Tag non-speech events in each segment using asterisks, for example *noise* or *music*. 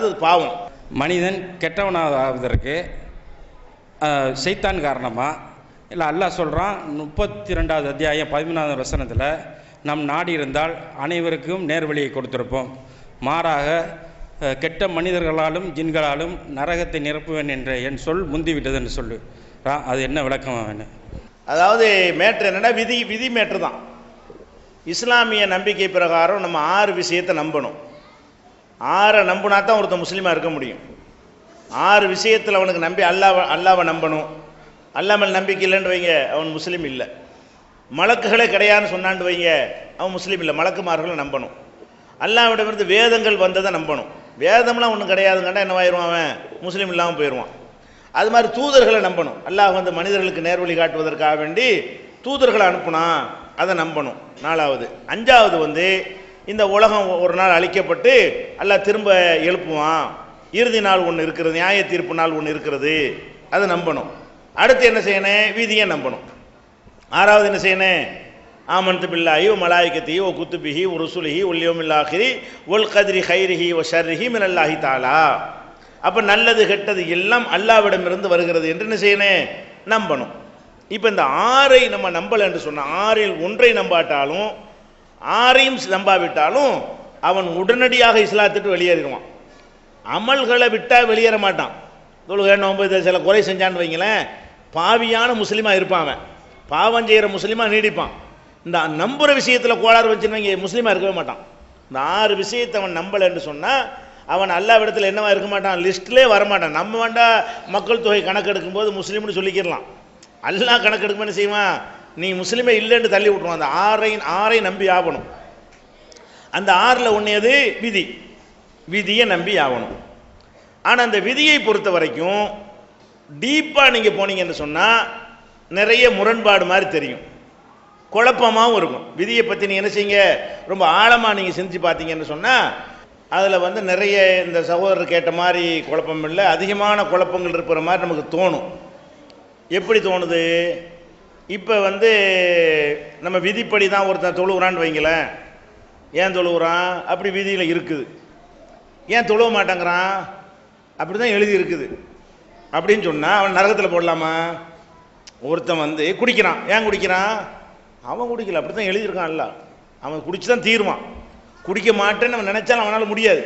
அது பாவம். மனிதன் கெட்டவனாவதற்கு அஹ், சைத்தான் காரணமா? இல்லை அல்லாஹ் சொல்கிறான் முப்பத்தி ரெண்டாவது அத்தியாயம் பதிமூணாவது வசனத்தில் நம் நாடி இருந்தால் அனைவருக்கும் நேர்வழியை கொடுத்திருப்போம். மாறாக கெட்ட மனிதர்களாலும் ஜின்களாலும் நரகத்தை நிரப்புவேன் என்ற என் சொல் முந்திவிட்டதுன்னு சொல்லு. அது என்ன விளக்கம் வேணும் அதாவது மேட்ரு என்னன்னா விதி விதி மேட்ரு தான் இஸ்லாமிய நம்பிக்கை பிரகாரம் நம்ம ஆறு விஷயத்தை நம்பணும். ஆறை நம்பினா தான் ஒருத்தன் முஸ்லீமாக இருக்க முடியும். ஆறு விஷயத்தில் அவனுக்கு நம்பி அல்லாவை அல்லாவை நம்பணும். அல்லாமல் நம்பிக்கை இல்லைன்னு வைங்க அவன் முஸ்லீம் இல்லை. மலக்குகளே கிடையாதுன்னு சொன்னான்னு வைங்க அவன் முஸ்லீம் இல்லை. மலக்குமார்களை நம்பணும். அல்லாவிடமிருந்து வேதங்கள் வந்ததை நம்பணும். வேதம்லாம் ஒன்றும் கிடையாதுங்கன்னா என்னவாயிருவான் அவன்? முஸ்லீம் இல்லாமல் போயிடுவான் அது மாதிரி தூதர்களை நம்பணும். அல்லாஹ் வந்து மனிதர்களுக்கு நேர்வழி காட்டுவதற்காக வேண்டி தூதர்களை அனுப்புனா அதை நம்பணும். நாலாவது. அஞ்சாவது வந்து இந்த உலகம் ஒரு நாள் அழிக்கப்பட்டு எல்லாம் திரும்ப எழுப்புவான். இறுதி நாள் ஒன்று இருக்கிறது நியாய தீர்ப்பு நாள் ஒன்று இருக்கிறது. அதை நம்பணும். அடுத்து என்ன செய்யணும்? வீதியை நம்பணும். ஆறாவது என்ன செய்யணும்? ஆமன்து பில்லாஹி ஓ மலாய்கத்தி ஓ குத்துபிஹி ஓ ருசுலிஹி ஒல்யோமில்லாஹிரி ஒல் கதிரி ஹைரிஹி ஓ ஷர்ரிஹி மினல்லாஹி தாலா அப்போ நல்லது கெட்டது எல்லாம் அல்லாவிடமிருந்து வருகிறது என்று என்ன செய்யணும்? நம்பணும். இப்போ இந்த ஆறை நம்ம நம்பலை என்று சொன்னால் ஆறில் ஒன்றை நம்பாட்டாலும் ஆரையும் நம்பாவிட்டாலும் அவன் உடனடியாக இஸ்லாத்துட்டு வெளியேறிடுவான். அமல்களை விட்டால் வெளியேற மாட்டான். தொழுகை நோன்பு சில குறை செஞ்சான்னு வைங்களேன் பாவியான முஸ்லீமாக இருப்பான் அவன். பாவம் செய்கிற முஸ்லீமாக நீடிப்பான். இந்த நம்புகிற விஷயத்தில் கோளாறு வச்சுன்னு வைங்க முஸ்லீமாக இருக்கவே மாட்டான். இந்த ஆறு விஷயத்தை அவன் நம்பலைன்னு சொன்னால் அவன் அல்லாவிடத்தில் என்னவா இருக்க மாட்டான்? லிஸ்ட்லேயே வரமாட்டான். நம்ம வேண்டா மக்கள் தொகை கணக்கெடுக்கும்போது முஸ்லீம்னு சொல்லிக்கிடலாம். அல்லாஹ் கணக்கெடுக்கும் என்ன செய்வான்? நீ முஸ்லீமே இல்லைன்னு தள்ளி விட்டுருவோம் அந்த ஆறை ஆறை நம்பி ஆகணும். அந்த ஆறில் ஒன்றியது விதி. விதியை நம்பி ஆகணும். ஆனால் அந்த விதியை பொறுத்த வரைக்கும் டீப்பாக நீங்கள் போனீங்கன்னு சொன்னால் நிறைய முரண்பாடு மாதிரி தெரியும். குழப்பமாகவும் இருக்கும். விதியை பற்றி நீங்கள் என்ன செய்யுங்க? ரொம்ப ஆழமாக நீங்கள் சிந்திச்சு பார்த்தீங்கன்னு சொன்னால் அதில் வந்து நிறைய இந்த சகோதரர் கேட்ட மாதிரி குழப்பம் இல்லை. அதிகமான குழப்பங்கள் இருக்கிற மாதிரி நமக்கு தோணும். எப்படி தோணுது? இப்போ வந்து நம்ம விதிப்படி தான் ஒருத்தன் தொழுகிறான்னு வைங்களேன். ஏன் தொழுகிறான் அப்படி விதியில் இருக்குது. ஏன் தொழுவ மாட்டேங்கிறான்? அப்படி தான் எழுதி இருக்குது. அப்படின்னு சொன்னால் அவன் நரகத்தில் போடலாமா? ஒருத்தன் வந்து குடிக்கிறான். ஏன் குடிக்கிறான்? அவன் குடிக்கல. அப்படி தான் எழுதியிருக்கான்ல அவன் குடிச்சு தான் தீருவான். குடிக்க மாட்டேன்னு அவன் நினச்சாலும் அவனால் முடியாது.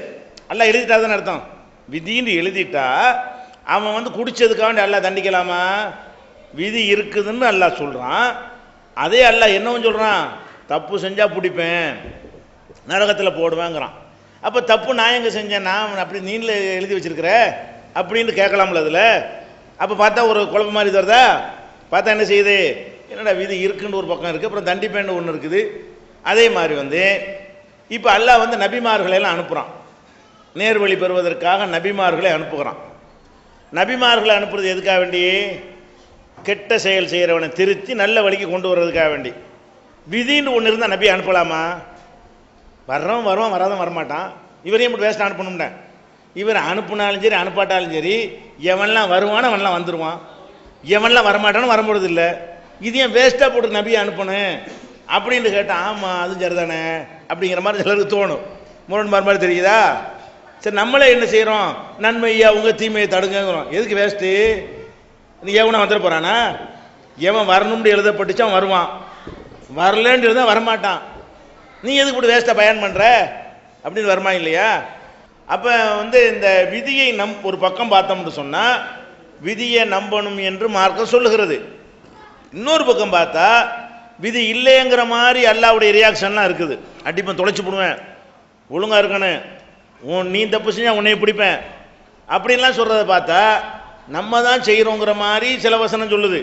எல்லாம் எழுதிட்டா தானே அர்த்தம். விதின்னு எழுதிட்டா அவன் வந்து குடிச்சதுக்காக எல்லாம் தண்டிக்கலாமா? விதி இருக்குதுன்னு அல்லாஹ் சொல்கிறான் அதே அல்லாஹ் என்னவும் சொல்கிறான் தப்பு செஞ்சால் பிடிப்பேன். நரகத்தில் போடுவேங்கிறான். அப்போ தப்பு நான் எங்கே செஞ்சேன்? நான் அப்படி நீங்களே எழுதி வச்சிருக்கிற? அப்படின்னு கேட்கலாம்ல அதில். அப்போ பார்த்தா ஒரு குழப்பம் மாதிரி வருதா? பார்த்தா என்ன செய்யுது? என்னடா விதி இருக்குன்னு ஒரு பக்கம் இருக்குது அப்புறம் தண்டிப்பேன்னு ஒன்று இருக்குது. அதே மாதிரி வந்து இப்போ அல்லாஹ் வந்து நபிமார்களையெல்லாம் அனுப்புகிறான் நேர்வழி பெறுவதற்காக நபிமார்களை அனுப்புகிறான். நபிமார்களை அனுப்புறது எதுக்காக வேண்டி? கெட்ட செயல் செய்கிறவனை திருத்தி நல்ல வழிக்கு கொண்டு வர்றதுக்காக வேண்டி. விதின்னு ஒன்று இருந்தால் நபி அனுப்பலாமா? வர்றவன் வருவான் வராதவன் வரமாட்டான். இவரையும் மட்டும் வேஸ்ட் அனுப்பணும்னேன் இவர் அனுப்புனாலும் சரி அனுப்பாட்டாலும் சரி எவன்லாம் வருவான் அவன்லாம் வந்துடுவான் எவன்லாம் வரமாட்டான்னு வரப்போறது இல்லை. இது ஏன் வேஸ்ட்டாக போட்டு நபியை அனுப்பணும்? அப்படின்னு கேட்டால் ஆமாம் அதுவும் சரிதானே அப்படிங்கிற மாதிரி சிலருக்கு தோணும். முரண்பாடு மாதிரி தெரியுதா? சரி நம்மளே என்ன செய்கிறோம் நன்மையா உங்கள் தீமையை தடுங்கிறோம் எதுக்கு வேஸ்ட்டு எவனை வந்துட போகிறானா எவன் வரணும்னு எழுதப்பட்டுச்சு அவன் வருவான். வரலன்னு இருந்தால் வரமாட்டான். நீ எதுக்கு இப்படி வேஸ்ட்டாக பயன் பண்ணுற அப்படின்னு வருமா இல்லையா? அப்போ வந்து இந்த விதியை நம் ஒரு பக்கம் பார்த்தோம்னு சொன்னால் விதியை நம்பணும் என்று மார்க்கம் சொல்லுகிறது. இன்னொரு பக்கம் பார்த்தா விதி இல்லைங்கிற மாதிரி அல்லாவுடைய ரியாக்ஷன்லாம் இருக்குது. அடிப்பேன் தொலைச்சி போடுவேன். ஒழுங்காக இருக்கணும். உன் நீ தப்பு செஞ்சால் உன்னைய பிடிப்பேன். அப்படின்லாம் சொல்கிறத பார்த்தா நம்ம தான் செய்கிறோங்கிற மாதிரி சில வசனம் சொல்லுது.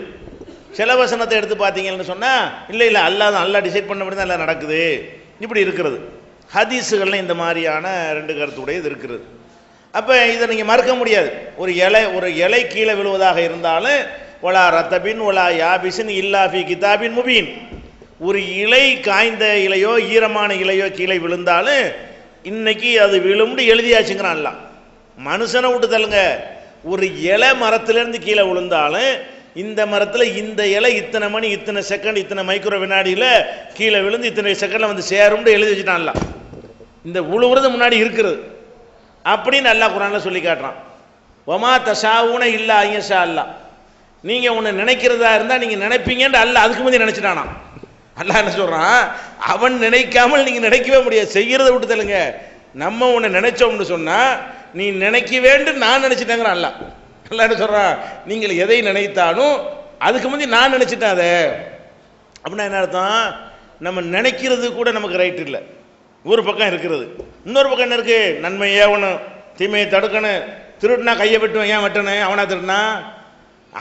சில வசனத்தை எடுத்து பார்த்தீங்கன்னு சொன்னால் இல்லை இல்லை அல்லா தான் அல்லா டிசைட் பண்ண தான் எல்லாம் நடக்குது. இப்படி இருக்கிறது. ஹதீஸுகளில் இந்த மாதிரியான ரெண்டு கருத்துடையது இருக்கிறது. அப்போ இதை நீங்கள் மறுக்க முடியாது. ஒரு இலை ஒரு இலை கீழே விழுவதாக இருந்தாலும் ஒலா ரத்தபின் ஒலா யாபிசின் இல்லாஃபி கிதாபின் முபீன். ஒரு இலை காய்ந்த இலையோ ஈரமான இலையோ கீழே விழுந்தாலும் இன்னைக்கு அது விழும்னு எழுதியாச்சுங்கிறான் எல்லாம் மனுஷனை விட்டு தள்ளுங்க. ஒரு இலை மரத்திலேருந்து கீழே விழுந்தாலும் இந்த மரத்தில் இந்த இலை இத்தனை மணி இத்தனை செகண்ட் இத்தனை மைக்ரோ வினாடியில் கீழே விழுந்து இத்தனை செகண்டில் வந்து சேரும்னு எழுதி வச்சுட்டான்ல. இந்த உழுவுறது முன்னாடி இருக்கிறது அப்படின்னு அல்லாஹ் குரானில் சொல்லி காட்டுறான். ஒமா தஷாவுன இல்லை ஐயஷா அல்லா நீங்கள் ஒன்று நினைக்கிறதா இருந்தால் நீங்கள் நினைப்பீங்கன்னு அல்ல அதுக்கு முந்தைய நினச்சிட்டானா அல்லாஹ் என்ன சொல்கிறான் அவன் நினைக்காமல் நீங்கள் நினைக்கவே முடியாது. செய்கிறத விட்டு தள்ளுங்க. நம்ம ஒன்று நினைச்சோம்னு சொன்னால் நீ நினைக்க வேண்டும் நான் நினைச்சிட்டேங்கிறான் அல்ல. எல்லாரும் என்ன நீங்கள் எதை நினைத்தாலும் அதுக்கு முந்தி நான் நினைச்சிட்டேன் அதை. அப்படின்னா என்ன அர்த்தம்? நம்ம நினைக்கிறது கூட நமக்கு ரைட் இல்லை. ஒரு பக்கம் இருக்கிறது. இன்னொரு பக்கம் என்ன இருக்குது நன்மை ஏவணும் தீமையை தடுக்கணும். திருட்டுனா கையை வெட்டுவன் ஏன் வெட்டணும் அவனா திருடினா?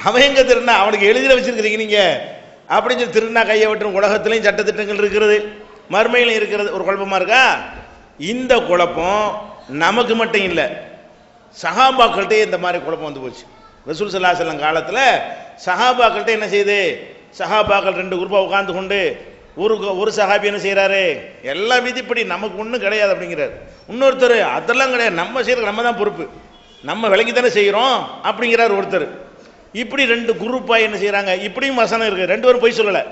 அவன் எங்கே திருடினா? அவனுக்கு எழுதில வச்சுருக்கிறீங்க நீங்கள் அப்படின்னு சொல்லி திருடினா கையை வெட்டணும் உலகத்துலேயும் சட்டத்திட்டங்கள் இருக்கிறது. மறுமையிலும் இருக்கிறது. ஒரு குழப்பமா இருக்கா? இந்த குழப்பம் நமக்கு மட்டும் இல்லை சஹாபாக்கள்கிட்டே இந்த மாதிரி குழப்பம் வந்து போச்சு. ரசூல் சல்லா செல்லம் காலத்தில் சஹாபாக்கள்கிட்ட என்ன செய்யுது சஹாபாக்கள் ரெண்டு குரூப்பாக உட்காந்து கொண்டு ஒரு ஒரு சஹாபி என்ன செய்கிறாரு எல்லா விதிப்படி நமக்கு ஒன்றும் கிடையாது அப்படிங்கிறார். இன்னொருத்தர் அதெல்லாம் கிடையாது. நம்ம செய்கிறது நம்ம தான் பொறுப்பு. நம்ம விளங்கி தானே செய்கிறோம் அப்படிங்கிறார் ஒருத்தர். இப்படி ரெண்டு குரூப்பாக என்ன செய்கிறாங்க இப்படியும் வசனம் இருக்குது ரெண்டு பேரும் பொய் சொல்லலை.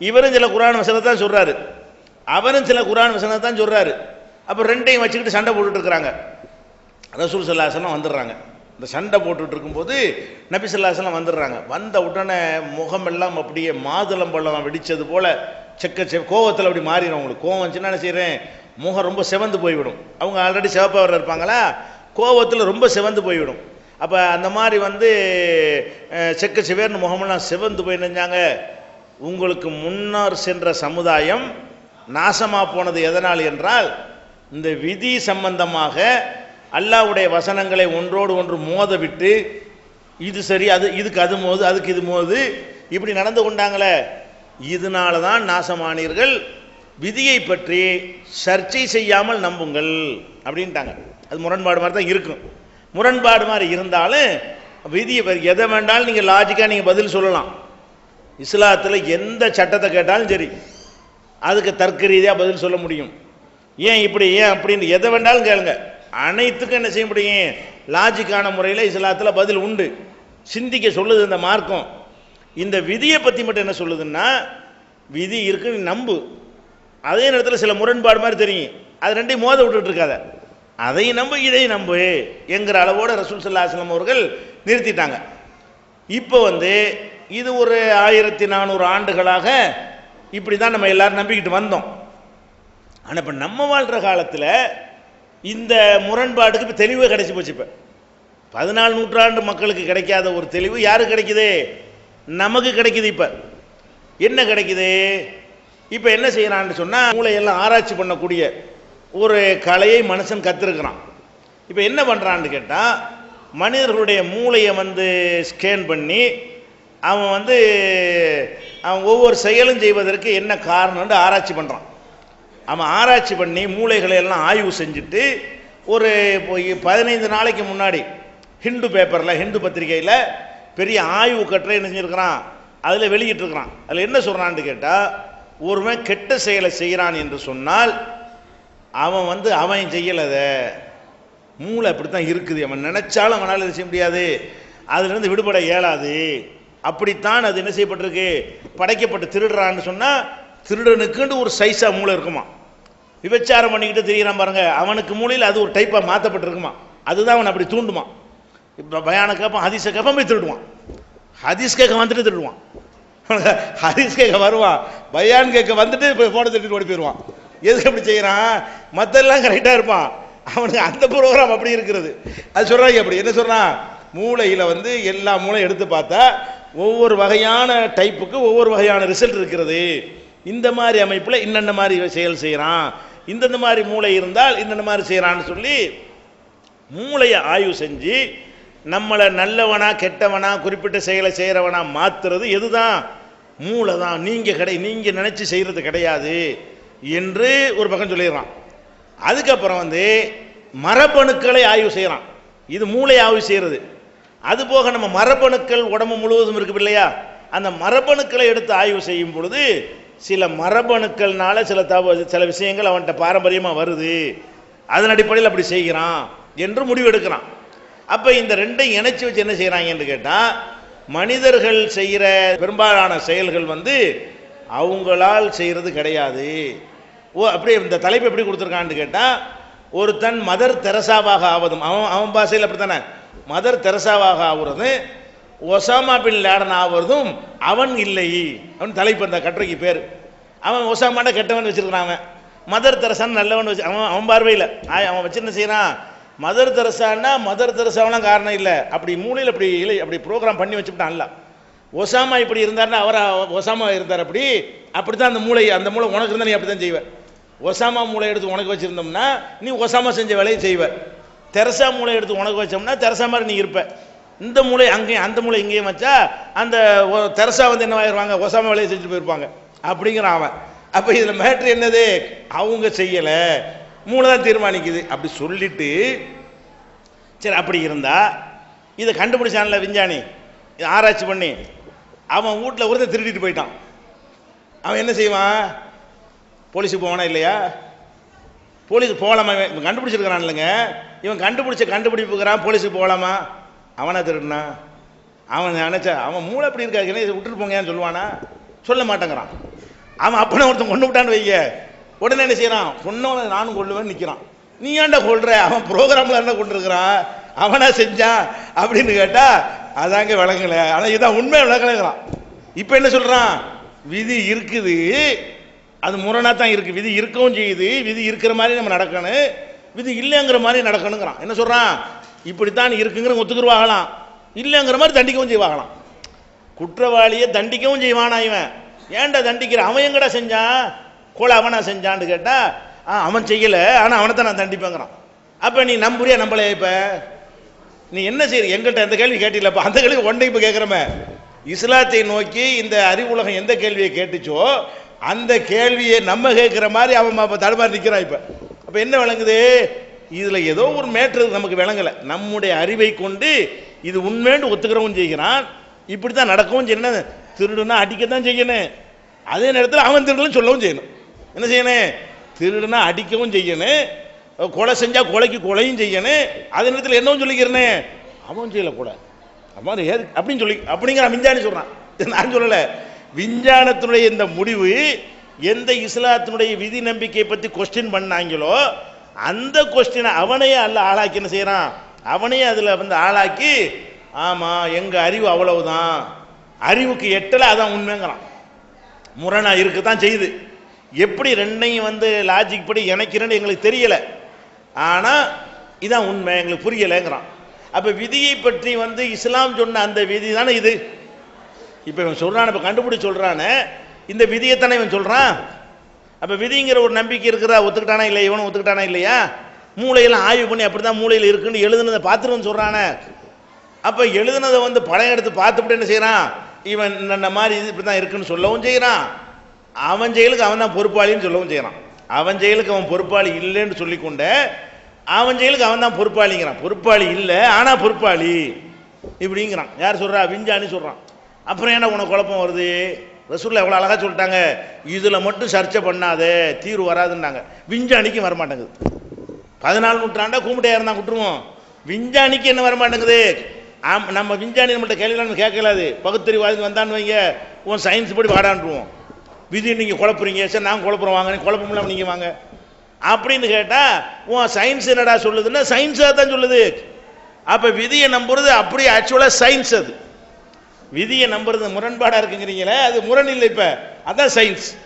இவரும் சில குரான் வசனத்தை தான் சொல்கிறாரு அவரும் சில குரான் வசனத்தை தான் சொல்கிறாரு அப்போ ரெண்டையும் வச்சுக்கிட்டு சண்டை போட்டுட்டு இருக்கிறாங்க. ரசூல் சல்லாஹலம் வந்துடுறாங்க. இந்த சண்டை போட்டுட்டு இருக்கும்போது நபி ஸல்லல்லாஹு வந்துடுறாங்க. வந்த உடனே முகமெல்லாம் அப்படியே மாதுளம்பழம் வெடித்தது போல செக்க செ கோவத்தில் அப்படி மாறிடும் அவங்களுக்கு. கோவம் வந்துச்சுன்னா என்ன செய்கிறேன் முகம் ரொம்ப செவந்து போய்விடும். அவங்க ஆல்ரெடி சிவப்பவர் இருப்பாங்களா? கோவத்தில் ரொம்ப செவந்து போய்விடும். அப்போ அந்த மாதிரி வந்து செக்க சிவேர்னு முகமெல்லாம் செவந்து போய் நினைஞ்சாங்க உங்களுக்கு முன்னர் சென்ற சமுதாயம் நாசமாக போனது எதனால் என்றால் இந்த விதி சம்பந்தமாக அல்லாஹ்வுடைய வசனங்களை ஒன்றோடு ஒன்று மோத விட்டு இது சரி அது இதுக்கு அது மோது அதுக்கு இது மோது இப்படி நடந்து கொண்டாங்களே இதனால தான் நாசமானீர்கள். விதியை பற்றி சர்ச்சை செய்யாமல் நம்புங்கள் அப்படின்ட்டாங்க. அது முரண்பாடு மாதிரி தான் இருக்கும். முரண்பாடு மாதிரி இருந்தாலும் விதியை எதை வேண்டாலும் நீங்கள் லாஜிக்காக நீங்கள் பதில் சொல்லலாம். இஸ்லாத்தில் எந்த சட்டத்தை கேட்டாலும் சரி அதுக்கு தர்க்க ரீதியாக பதில் சொல்ல முடியும். ஏன் இப்படி ஏன் அப்படின்னு எதை வேண்டாலும் கேளுங்க. அனைத்துக்கும் என்ன செய்ய முடியும்? லாஜிக்கான முறையில் இஸ்லாத்தில் பதில் உண்டு. சிந்திக்க சொல்லுது இந்த மார்க்கம். இந்த விதியை பற்றி மட்டும் என்ன சொல்லுதுன்னா விதி இருக்குன்னு நம்பு. அதே நேரத்தில் சில முரண்பாடு மாதிரி தெரியும். அது ரெண்டையும் மோத விட்டுட்டு இருக்காத. அதையும் நம்பு இதையும் நம்பு என்கிற அளவோட ரசூல் சல்லாஸ்லம் அவர்கள் நிறுத்திட்டாங்க. இப்போ வந்து இது ஒரு ஆயிரத்தி நானூறு ஆண்டுகளாக இப்படி தான் நம்ம எல்லாரும் நம்பிக்கிட்டு வந்தோம். ஆனால் இப்போ நம்ம வாழ்கிற காலத்தில் இந்த முரண்பாடுக்கு இப்போ தெளிவே கிடைச்சி போச்சு இப்போ. பதினாலு நூற்றாண்டு மக்களுக்கு கிடைக்காத ஒரு தெளிவு யாருக்கு கிடைக்குது? நமக்கு கிடைக்குது இப்போ. என்ன கிடைக்குது? இப்போ என்ன செய்கிறான்னு சொன்னால் மூளையெல்லாம் ஆராய்ச்சி பண்ணக்கூடிய ஒரு கலையை மனுஷன் கற்றுருக்கிறான் இப்போ என்ன பண்ணுறான்னு கேட்டால் மனிதர்களுடைய மூளையை வந்து ஸ்கேன் பண்ணி அவன் வந்து அவன் ஒவ்வொரு செயலும் செய்வதற்கு என்ன காரணம்னு ஆராய்ச்சி பண்ணுறான் அவன் ஆராய்ச்சி பண்ணி மூளைகளை எல்லாம் ஆய்வு செஞ்சுட்டு ஒரு இப்போ பதினைந்து நாளைக்கு முன்னாடி ஹிந்து பேப்பரில் ஹிந்து பத்திரிகையில் பெரிய ஆய்வு கட்டுரை என்ன செஞ்சுருக்கிறான்? அதில் வெளியிட்டிருக்கிறான். அதில் என்ன சொல்கிறான்னு கேட்டால் ஒருவன் கெட்ட செயலை செய்கிறான் என்று சொன்னால் அவன் வந்து அவன் செய்யலதை மூளை அப்படித்தான் இருக்குது. அவன் நினைச்சாலும் அவனால் என்ன செய்ய முடியாது. அதுலேருந்து விடுபட இயலாது. அப்படித்தான் அது என்ன செய்யப்பட்டிருக்கு? படைக்கப்பட்டு திருடுறான்னு சொன்னால் திருடனுக்குன்னு ஒரு சைஸாக மூளை இருக்குமா? விபச்சாரம் பண்ணிக்கிட்டு திரியிறான் பாருங்க. அவனுக்கு மூளையில் அது ஒரு டைப்பாக மாற்றப்பட்டிருக்குமா அதுதான் அவன் அப்படி தூண்டுமா? இப்போ பயான கேட்பான் ஹதீஸை கேட்பான் போய் திருடுவான். ஹதீஸ் கேட்க வந்துட்டு திருடுவான். *laughs* ஹதீஸ் கேட்க வருவான். பயான் கேட்க வந்துட்டு இப்போ ஃபோட்டோ திருட்டு ஓடி போயிடுவான். எதுக்கு அப்படி செய்கிறான் மற்றெல்லாம் கரெக்டாக இருப்பான். அவனுக்கு அந்த ப்ரோக்ராம் அப்படி இருக்கிறது. அது சொல்கிறாங்க அப்படி என்ன சொல்கிறான் மூளையில் வந்து எல்லா மூளையும் எடுத்து பார்த்தா ஒவ்வொரு வகையான டைப்புக்கு ஒவ்வொரு வகையான ரிசல்ட் இருக்கிறது. இந்த மாதிரி அமைப்பில் இன்னென்ன மாதிரி செயல் செய்கிறான் இந்தந்த மாதிரி மூளை இருந்தால் இந்தந்த மாதிரி செய்கிறான்னு சொல்லி மூளையை ஆய்வு செஞ்சு நம்மளை நல்லவனா கெட்டவனா குறிப்பிட்ட செயலை செய்கிறவனா மாத்துறது எதுதான்? மூளை தான் நீங்கள் கிடை நீங்கள் நினச்சி செய்கிறது கிடையாது என்று ஒரு பக்கம் சொல்லிடுறான். அதுக்கப்புறம் வந்து மரபணுக்களை ஆய்வு செய்கிறான் இது மூளை ஆய்வு செய்கிறது அது போக நம்ம மரபணுக்கள் உடம்பு முழுவதும் இருக்கு இல்லையா அந்த மரபணுக்களை எடுத்து ஆய்வு செய்யும் பொழுது சில மரபணுக்கள்னால சில தவ சில விஷயங்கள் அவன்கிட்ட பாரம்பரியமாக வருது. அதன் அடிப்படையில் அப்படி செய்கிறான் என்று முடிவெடுக்கிறான். அப்போ இந்த ரெண்டையும் இணைச்சி வச்சு என்ன செய்கிறாங்கன்னு கேட்டால் மனிதர்கள் செய்கிற பெரும்பாலான செயல்கள் வந்து அவங்களால் செய்கிறது கிடையாது. ஓ அப்படியே இந்த தலைப்பு எப்படி கொடுத்துருக்கான்னு கேட்டால் ஒருத்தன் மதர் தெரசாவாக ஆவதும் அவன் அவன் பாஷையில் அப்படித்தானே? மதர் தெரசாவாக ஆகுறது ஒசாமா பின் லேடன் ஆவதும் அவன் இல்லை அவன் தலைப்பு அந்த கட்டுரைக்கு பேர். அவன் ஒசாமாட்ட கெட்டவன் வச்சிருக்கிறான் அவன். மதர் தெரசான்னு நல்லவன் வச்சு அவன் அவன் பார்வையில். அவன் வச்சு என்ன செய்யறான்? மதர் தெரசான்னா மதர் தெரசாவெலாம் காரணம் இல்லை. அப்படி மூலையில் அப்படி இல்லை அப்படி ப்ரோக்ராம் பண்ணி வச்சுட்டான் அல்ல ஒசாமா இப்படி இருந்தாருன்னா அவர் ஒசாமா இருந்தார் அப்படி. அப்படி தான் அந்த மூளை அந்த மூளை உனக்கு இருந்தால் நீ அப்படி தான் செய்வ. ஒசாமா மூளை எடுத்து உனக்கு வச்சுருந்தோம்னா நீ ஒசாமா செஞ்ச வேலையை செய்வ. தெரசா மூளை எடுத்து உனக்கு வச்சோம்னா தெரசா மாதிரி நீ இருப்பேன் இந்த மூளை அங்கேயும் அந்த மூளை இங்கேயும் வச்சா அந்த தெரசா வந்து என்ன ஆயிடுவாங்க? ஒசாம வேலையை செஞ்சுட்டு போயிருப்பாங்க. அப்படிங்கிறான் அவன். அப்போ இதில் மேட்ரு என்னது? அவங்க செய்யலை. மூளை தான் தீர்மானிக்குது. அப்படி சொல்லிட்டு சரி அப்படி இருந்தா இதை கண்டுபிடிச்சான்ல விஞ்ஞானி? இதை ஆராய்ச்சி பண்ணி அவன் வீட்டில் ஒருத்தர் திருடிட்டு போயிட்டான். அவன் என்ன செய்வான்? போலீஸுக்கு போவானா இல்லையா? போலீஸ் போகலாமா? இவன் இவன் கண்டுபிடிச்சிருக்கிறான் இல்லைங்க. இவன் கண்டுபிடிச்ச கண்டுபிடிப்புக்கிறான் போலீஸுக்கு போகலாமா? அவனா திருடுனா அவன் நினைச்சா அவன் மூளை எப்படி இருக்காது என்ன இதை விட்டுட்டு போங்கன்னு சொல்லுவானா? சொல்ல மாட்டேங்கிறான். அவன் அப்பனை ஒருத்தன் கொண்டு விட்டான்னு வைக்க உடனே என்ன செய்யறான்? சொன்னவனை நானும் கொள்ளுவேன் நிற்கிறான் நீ ஏன்டா கொள்ற அவன் ப்ரோக்ராம்ல என்ன கொண்டிருக்கிறான் அவனா செஞ்சான் அப்படின்னு கேட்டா அதாங்க விளங்கல. ஆனா இதான் உண்மை விளங்கலைங்கிறான். இப்போ என்ன சொல்றான்? விதி இருக்குது. அது முரணா தான் இருக்கு. விதி இருக்கவும் செய்யுது. விதி இருக்கிற மாதிரி நம்ம நடக்கணும். விதி இல்லைங்கிற மாதிரி நடக்கணுங்கிறான். என்ன சொல்றான்? இப்படித்தான் இருக்குங்கிற ஒத்துக்குருவாகலாம் இல்லைங்கிற மாதிரி தண்டிக்கவும் செய்வாகலாம் குற்றவாளியை தண்டிக்கவும் செய்வானா இவன்? ஏன்டா தண்டிக்கிற? அவன் எங்கடா செஞ்சான் கோலை அவனா செஞ்சான்னு கேட்டா ஆ, அவன் செய்யலை ஆனால் அவனை தான் நான் தண்டிப்பேங்கிறான். அப்போ நீ நம்புறியா? நம்பலையா இப்போ? நீ என்ன செய்ய எங்கிட்ட அந்த கேள்வி கேட்டிலப்பா அந்த கேள்வி ஒன்றை இப்போ கேட்குறமே. இஸ்லாத்தை நோக்கி இந்த அறிவுலகம் எந்த கேள்வியை கேட்டுச்சோ அந்த கேள்வியை நம்ம கேட்குற மாதிரி அவன் அப்போ தடுமாறி நிற்கிறான் இப்போ. அப்போ என்ன விளங்குது? இதில் ஏதோ ஒரு மேட்ரு நமக்கு விளங்கலை. நம்முடைய அறிவை கொண்டு இது உண்மைன்னு ஒத்துக்கிறவும் செய்கிறான். இப்படி தான் நடக்கவும் செய்யணும். திருடுனா அடிக்கத்தான் செய்யணும். அதே நேரத்தில் அவன் திருடலும் சொல்லவும் செய்யணும். என்ன செய்யணும்? திருடுனா அடிக்கவும் செய்யணும். கொலை செஞ்சால் கொலைக்கு கொலையும் செய்யணும். அதே நேரத்தில் என்னவும் சொல்லிக்கிறனே? அவன் செய்யக்கூடாது அவன் ஏது? அப்படின்னு சொல்லி அப்படிங்கிற விஞ்ஞானி சொல்கிறான் நான் சொல்லலை. விஞ்ஞானத்தினுடைய இந்த முடிவு எந்த இஸ்லாத்தினுடைய விதி நம்பிக்கையை பற்றி கொஸ்டின் பண்ணாங்களோ அந்த கொஸ்டினை அவனையே அல்ல ஆளாக்கி என்ன செய்யறான்? அவனையே அதில் வந்து ஆளாக்கி ஆமாம் எங்கள் அறிவு அவ்வளவுதான். அறிவுக்கு எட்டலை அதான் உண்மைங்கிறான். முரணாக இருக்க தான் செய்யுது. எப்படி ரெண்டையும் வந்து லாஜிக் படி இணைக்கிறேன்னு எங்களுக்கு தெரியலை. ஆனால் இதான் உண்மை எங்களுக்கு புரியலைங்கிறான். அப்போ விதியை பற்றி வந்து இஸ்லாம் சொன்ன அந்த விதி தானே இது? இப்போ இவன் சொல்கிறான் இப்போ கண்டுபிடிச்சு சொல்கிறானே இந்த விதியைத்தானே இவன் சொல்கிறான் அப்போ விதிங்கிற ஒரு நம்பிக்கை இருக்கிறா ஒத்துக்கிட்டானா இல்லை இவனும் ஒத்துக்கிட்டானா இல்லையா? மூளையெல்லாம் ஆய்வு பண்ணி அப்படி தான் மூளையில் இருக்குன்னு எழுதுனதை பார்த்துருன்னு சொல்கிறானே அப்போ எழுதுனதை வந்து படம் எடுத்து பார்த்துட்டு என்ன செய்கிறான் இவன் இந்த மாதிரி இது இப்படி தான் இருக்குன்னு சொல்லவும் செய்கிறான் அவன் செயலுக்கு அவன் தான் பொறுப்பாளின்னு சொல்லவும் செய்கிறான் அவன் செயலுக்கு அவன் பொறுப்பாளி இல்லைன்னு சொல்லிக்கொண்ட அவன் செயலுக்கு அவன் தான் பொறுப்பாளிங்கிறான். பொறுப்பாளி இல்லை ஆனால் பொறுப்பாளி. இப்படிங்கிறான். யார் சொல்கிறா விஞ்ஞானி சொல்கிறான் அப்புறம் என்ன உனக்கு குழப்பம் வருது? ரசூலில் எவ்வளோ அழகாக சொல்லிட்டாங்க. இதில் மட்டும் சர்ச்சை பண்ணாதே தீர்வு வராதுன்னாங்க. விஞ்ஞானிக்கும் வரமாட்டேங்குது பதினாலு நூற்றாண்டா கூமிட்டையாக இருந்தால் விட்டுருவோம் விஞ்ஞானிக்கு என்ன வர மாட்டேங்குது? ஆம் நம்ம விஞ்ஞானி நம்மள்ட்ட கேள்வி கேட்கலாது பகுத்தறிவாதி வந்தான்னு வைங்க. உன் சயின்ஸ் படி வாடான்ட்டுருவோம் விதி நீங்கள் குழப்புறீங்க. சரி நாங்கள் குழப்புறோம் வாங்க. குழப்பம் இல்லாமல் நீங்கள் வாங்க. அப்படின்னு கேட்டால் உன் சயின்ஸ் என்னடா சொல்லுதுன்னா சயின்ஸாக தான் சொல்லுது. அப்போ விதியை நம்புறது அப்படியே ஆக்சுவலாக சயின்ஸ் அது. விதியை நம்புறது முரண்பாடாக இருக்குங்கிறீங்களே அது முரண் இல்லை இப்போ. அதான் சயின்ஸ்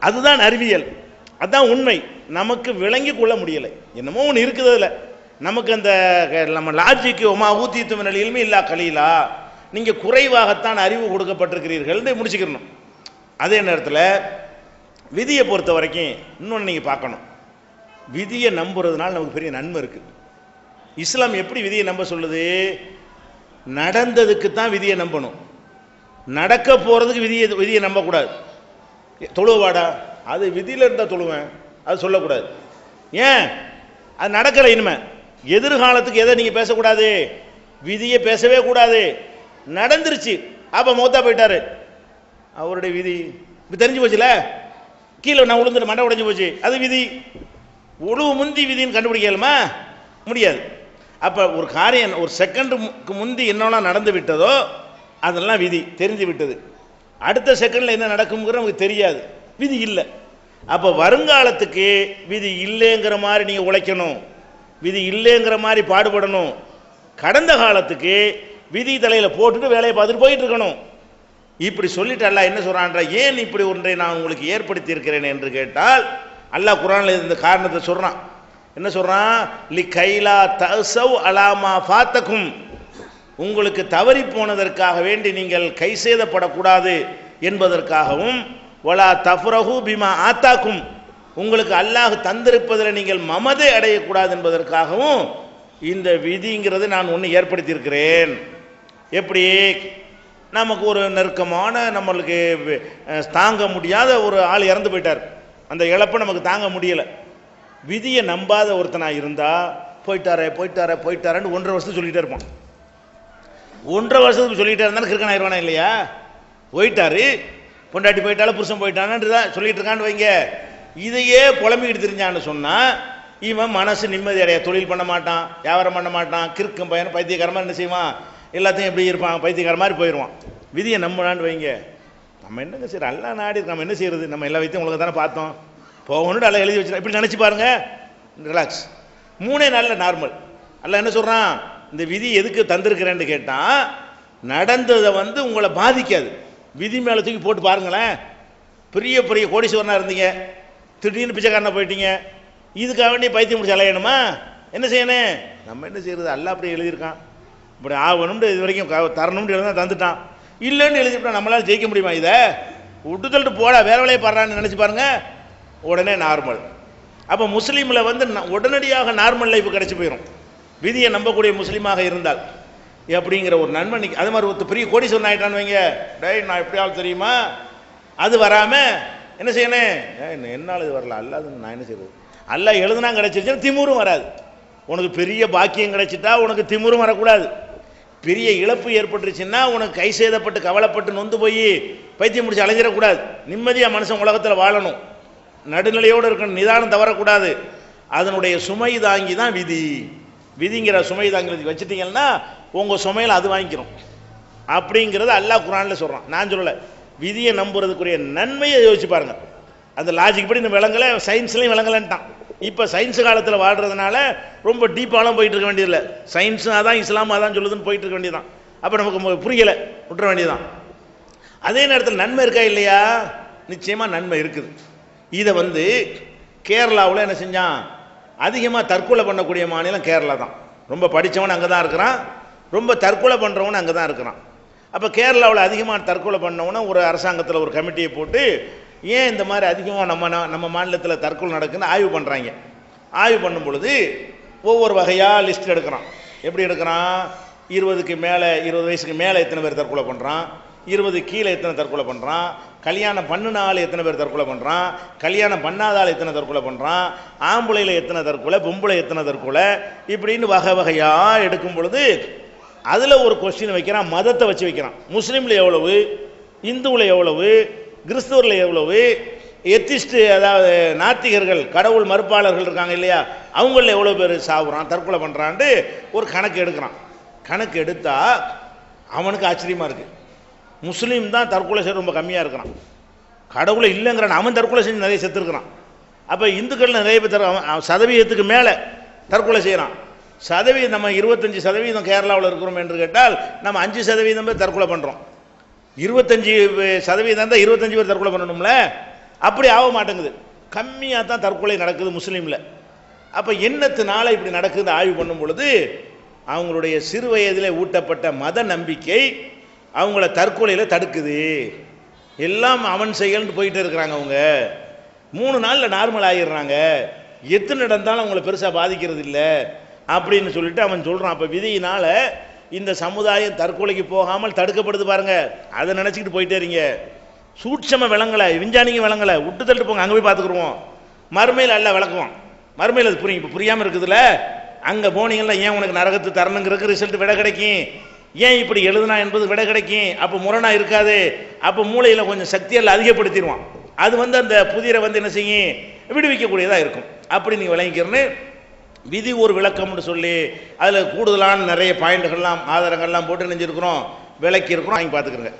அதுதான் அறிவியல். அதுதான் உண்மை. நமக்கு விளங்கி கொள்ள முடியலை. என்னமோ ஒன்று இருக்குது அதில். நமக்கு அந்த க- நம்ம லாஜிக்கு உமா ஊத்தித்துவ நிலையிலுமே இல்லா கலீலா. நீங்கள் குறைவாகத்தான் அறிவு கொடுக்கப்பட்டிருக்கிறீர்கள்னு முடிச்சுக்கிறணும் அதே நேரத்தில் விதியை பொறுத்த வரைக்கும் இன்னொன்று நீங்கள் பார்க்கணும். விதியை நம்புறதுனால நமக்கு பெரிய நன்மை இருக்குது இஸ்லாம் எப்படி விதியை நம்ப சொல்லுது? நடந்ததுக்கு தான் விதியை நம்பணும். நடக்க போகிறதுக்கு விதியை விதியை நம்பக்கூடாது. தொழுவாடா அது விதியில் இருந்தால் தொழுவேன். அது சொல்லக்கூடாது. ஏன்? அது நடக்கலை இனிமே. எதிர்காலத்துக்கு எதை நீங்கள் பேசக்கூடாது? விதியை பேசவே கூடாது. நடந்துருச்சு. அப்போ மௌத்தா போயிட்டாரு. அவருடைய விதி. இப்போ தெரிஞ்சு போச்சுல? கீழே நான் விழுந்துட்டு மண்டை உடைஞ்சு போச்சு. அது விதி. உழுவு முந்தி விதின்னு கண்டுபிடிக்கலுமா? முடியாது. அப்போ ஒரு காரியம் ஒரு செகண்டுக்கு முந்தி என்னெல்லாம் நடந்து விட்டதோ அதெல்லாம் விதி தெரிஞ்சு விட்டது. அடுத்த செகண்டில் என்ன நடக்குங்கிற நமக்கு தெரியாது. விதி இல்லை. அப்போ வருங்காலத்துக்கு விதி இல்லைங்கிற மாதிரி நீங்கள் உழைக்கணும். விதி இல்லைங்கிற மாதிரி பாடுபடணும். கடந்த காலத்துக்கு விதி தலையில் போட்டுட்டு வேலையை பார்த்துட்டு போயிட்டு இருக்கணும். இப்படி சொல்லிட்டு அல்லா என்ன சொல்கிறான்ற ஏன் இப்படி ஒன்றை நான் உங்களுக்கு ஏற்படுத்தி இருக்கிறேன் என்று கேட்டால் அல்லாஹ் குரானில் இந்த காரணத்தை சொல்கிறான் என்ன சொல்கிறான் லி கைலா தசவ் அலாமா ஃபாத்தக்கும் உங்களுக்கு தவறி போனதற்காக வேண்டி நீங்கள் கை சேதப்படக்கூடாது என்பதற்காகவும் வலா தஃப்ரஹு பிமா ஆத்தாக்கும். உங்களுக்கு அல்லாஹ் தந்திருப்பதில் நீங்கள் மமதை அடையக்கூடாது என்பதற்காகவும் இந்த விதிங்கிறது நான் ஒன்று ஏற்படுத்தியிருக்கிறேன். எப்படி? நமக்கு ஒரு நெருக்கமான நம்மளுக்கு தாங்க முடியாத ஒரு ஆள் இறந்து போயிட்டார். அந்த இழப்பை நமக்கு தாங்க முடியலை. விதியை நம்பாத ஒருத்தனாக இருந்தால் போயிட்டாரே போயிட்டாரே போயிட்டாரேன்னு ஒன்றரை வருஷத்துக்கு சொல்லிகிட்டே இருப்பான். ஒன்றரை வருஷத்துக்கு சொல்லிகிட்டே இருந்தாலும் கிறுக்கன் ஆயிடுவானா இல்லையா? போயிட்டாரு. பொண்டாட்டி போயிட்டாலும் புருஷன் போயிட்டான்னு தான் சொல்லிட்டு இருக்கான்னு வைங்க. இதையே புலம்பிக்கிட்டு தெரிஞ்சான்னு சொன்னால் இவன் மனசு நிம்மதி அடைய தொழில் பண்ண மாட்டான் வியாபாரம் பண்ண மாட்டான் கிறுக்கும் பையன் பைத்தியக்காரமாக என்ன செய்வான்? எல்லாத்தையும் எப்படி இருப்பான்? பைத்தியக்கார மாதிரி போயிடுவான். விதியை நம்பினான்னு வைங்க. நம்ம என்னங்க சரி அல்லா நாடி நம்ம என்ன செய்யறது? நம்ம எல்லா வைத்தியம் உங்களுக்கு தானே பார்த்தோம். போகணும்னு அல்ல எழுதி வச்சு இப்படி நினச்சி பாருங்க. ரிலாக்ஸ் மூணே நாளில் நார்மல் அல்ல என்ன சொல்கிறான் இந்த விதி எதுக்கு தந்திருக்கிறேன்னு கேட்டால் நடந்ததை வந்து உங்களை பாதிக்காது. விதி மேலே தூக்கி போட்டு பாருங்களேன். பெரிய பெரிய கோடீஸ்வரனாக இருந்தீங்க. திடீர்னு பிச்சைக்காரனை போயிட்டீங்க. இதுக்காக வேண்டிய பைத்தியம் முடிச்சு அலையணுமா? என்ன செய்யணும்? நம்ம என்ன செய்யறது? அல்ல அப்படி எழுதியிருக்கான். இப்படி ஆகணும்னு இது வரைக்கும் தரணும்னு எழுதி தந்துட்டான். இல்லைன்னு எழுதிவிட்டா நம்மளால் ஜெயிக்க முடியுமா இதை? விட்டுதல்ட்டு போடா வேற வேலையை பாடுறான்னு நினச்சி பாருங்கள் உடனே நார்மல் அப்போ முஸ்லீமில் வந்து ந- உடனடியாக நார்மல் லைஃப் கிடச்சி போயிடும் விதியை நம்பக்கூடிய முஸ்லீமாக இருந்தால். அப்படிங்கிற ஒரு நன்மை அது மாதிரி ஒரு பெரிய கோடி ஆயிட்டான்னு வைங்க. டே நான் எப்படி ஆள் தெரியுமா? அது வராமல் என்ன செய்யணும்? என்ன- என்னால் இது வரல. அல்லாது நான் என்ன செய்யறது அல்ல எழுதுனா கிடைச்சிருச்சுன்னா திமுரும் வராது. உனக்கு பெரிய பாக்கியம் கிடைச்சிட்டா உனக்கு திமுரும் வரக்கூடாது. பெரிய இழப்பு ஏற்பட்டுருச்சுன்னா உனக்கு கை சேதப்பட்டு கவலைப்பட்டு நொந்து போய் பைத்தியம் முடிச்சு அலைஞ்சிடக்கூடாது. நிம்மதியாக மனுஷன் உலகத்தில் வாழணும். நடுநிலையோடு இருக்கணும். நிதானம் தவறக்கூடாது. அதனுடைய சுமை தாங்கி தான் விதி. விதிங்கிற சுமை தாங்கிறது வச்சுட்டீங்கன்னா உங்கள் சுமையில் அது வாங்கிக்கிறோம். அப்படிங்கிறத அல்லாஹ் குரானில் சொல்கிறான் நான் சொல்லலை. விதியை நம்புறதுக்குரிய நன்மையை யோசிச்சு பாருங்கள் அந்த லாஜிக் படி இந்த விளங்கலை சயின்ஸ்லையும் விளங்கலைன்ட்டான். இப்போ சயின்ஸ் காலத்தில் வாடுறதுனால ரொம்ப டீப்பாலாம் போயிட்டு இருக்க வேண்டியதில்லை. சயின்ஸும் அதான் இஸ்லாம் அதான் சொல்லுதுன்னு போயிட்டு இருக்க வேண்டியதுதான். அப்போ நமக்கு புரியலை. விட்டுற வேண்டியதுதான். அதே நேரத்தில் நன்மை இருக்கா இல்லையா? நிச்சயமாக நன்மை இருக்குது. இதை வந்து கேரளாவில் என்ன செஞ்சான்? அதிகமாக தற்கொலை பண்ணக்கூடிய மாநிலம் கேரளா தான். ரொம்ப படித்தவன் அங்கே தான் இருக்கிறான். ரொம்ப தற்கொலை பண்ணுறவன் அங்கே தான் இருக்கிறான். அப்போ கேரளாவில் அதிகமாக தற்கொலை பண்ணவன ஒரு அரசாங்கத்தில் ஒரு கமிட்டியை போட்டு ஏன் இந்த மாதிரி அதிகமாக நம்ம நம்ம மாநிலத்தில் தற்கொலை நடக்குன்னு ஆய்வு பண்ணுறாங்க ஆய்வு பண்ணும் பொழுது ஒவ்வொரு வகையாக லிஸ்ட் எடுக்கிறான். எப்படி எடுக்கிறான்? இருபதுக்கு மேலே இருபது வயசுக்கு மேலே எத்தனை பேர் தற்கொலை பண்ணுறான் இருபது கீழே எத்தனை தற்கொலை பண்ணுறான் கல்யாணம் பண்ணின ஆள் எத்தனை பேர் தற்கொலை பண்ணுறான் கல்யாணம் பண்ணாத ஆள் எத்தனை தற்கொலை பண்ணுறான் ஆம்பளையில் எத்தனை தற்கொலை பொம்பளை எத்தனை தற்கொலை? இப்படின்னு வகை வகையாக எடுக்கும் பொழுது அதில் ஒரு கொஸ்டின் வைக்கிறான் மதத்தை வச்சு வைக்கிறான். முஸ்லீமில் எவ்வளவு? இந்துவில் எவ்வளவு? கிறிஸ்துவரில் எவ்வளவு? எத்திஸ்ட் அதாவது நாத்திகர்கள் கடவுள் மறுப்பாளர்கள் இருக்காங்க இல்லையா? அவங்களில் எவ்வளோ பேர் சாவுறான் தற்கொலை பண்ணுறான்ட்டு ஒரு கணக்கு எடுக்கிறான். கணக்கு எடுத்தால் அவனுக்கு ஆச்சரியமாக இருக்குது முஸ்லீம் தான் தற்கொலை செய்ய ரொம்ப கம்மியாக இருக்கிறான். கடவுளை இல்லைங்கிறான் அவன் தற்கொலை செஞ்சு நிறைய செத்துருக்கிறான். அப்போ இந்துக்கள் நிறைய பேர் சதவீதத்துக்கு மேலே தற்கொலை செய்கிறான் சதவீதம் நம்ம இருபத்தஞ்சி சதவீதம் கேரளாவில் இருக்கிறோம் என்று கேட்டால் நம்ம அஞ்சு சதவீதம் பேர் தற்கொலை பண்ணுறோம் இருபத்தஞ்சி சதவீதம் தான் இருபத்தஞ்சி பேர் தற்கொலை பண்ணணும்ல? அப்படி ஆக மாட்டேங்குது. கம்மியாக தான் தற்கொலை நடக்குது முஸ்லீமில். அப்போ என்னத்தினால இப்படி நடக்குது ஆய்வு பண்ணும் பொழுது அவங்களுடைய சிறு வயதில் ஊட்டப்பட்ட மத நம்பிக்கை அவங்கள தற்கொலையில் தடுக்குது. எல்லாம் அவன் செயல்னு போயிட்டு இருக்கிறாங்க அவங்க. மூணு நாளில் நார்மல் ஆகிடுறாங்க எத்தனை நடந்தாலும் அவங்கள பெருசாக பாதிக்கிறது இல்லை அப்படின்னு சொல்லிட்டு அவன் சொல்கிறான் அப்போ விதியினால் இந்த சமுதாயம் தற்கொலைக்கு போகாமல் தடுக்கப்படுது பாருங்கள் அதை நினச்சிக்கிட்டு போயிட்டே இருங்க. சூட்சம விளங்கலை விஞ்ஞானிங்க விளங்கலை விட்டு தள்ளிட்டு போங்க. அங்கே போய் பார்த்துக்குருவோம். மறுமையில் அல்ல விளக்குவோம் மறுமையில் அது புரியும். இப்போ புரியாமல் இருக்குதுல்ல? அங்கே போனீங்கன்னா ஏன் உனக்கு நரகத்து தரணுங்கிறதுக்கு ரிசல்ட் விட கிடைக்கும். ஏன் இப்படி எழுதுனா என்பது விடை கிடைக்கும்? அப்போ முரணா இருக்காது. அப்போ மூளையில் கொஞ்சம் சக்தியெல்லாம் அதிகப்படுத்திடுவான். அது வந்து அந்த புதிரை வந்து என்ன செய்யும்? விடுவிக்கக்கூடியதாக இருக்கும். அப்படி நீங்கள் விளங்கிக்கிறேன்னு விதி ஒரு விளக்கம்னு சொல்லி அதில் கூடுதலான நிறைய பாயிண்ட்டுகள்லாம் ஆதாரங்கள்லாம் போட்டு நினைஞ்சிருக்கிறோம் விளக்கி இருக்கிறோம் வாங்கி பார்த்துக்கிறேங்க.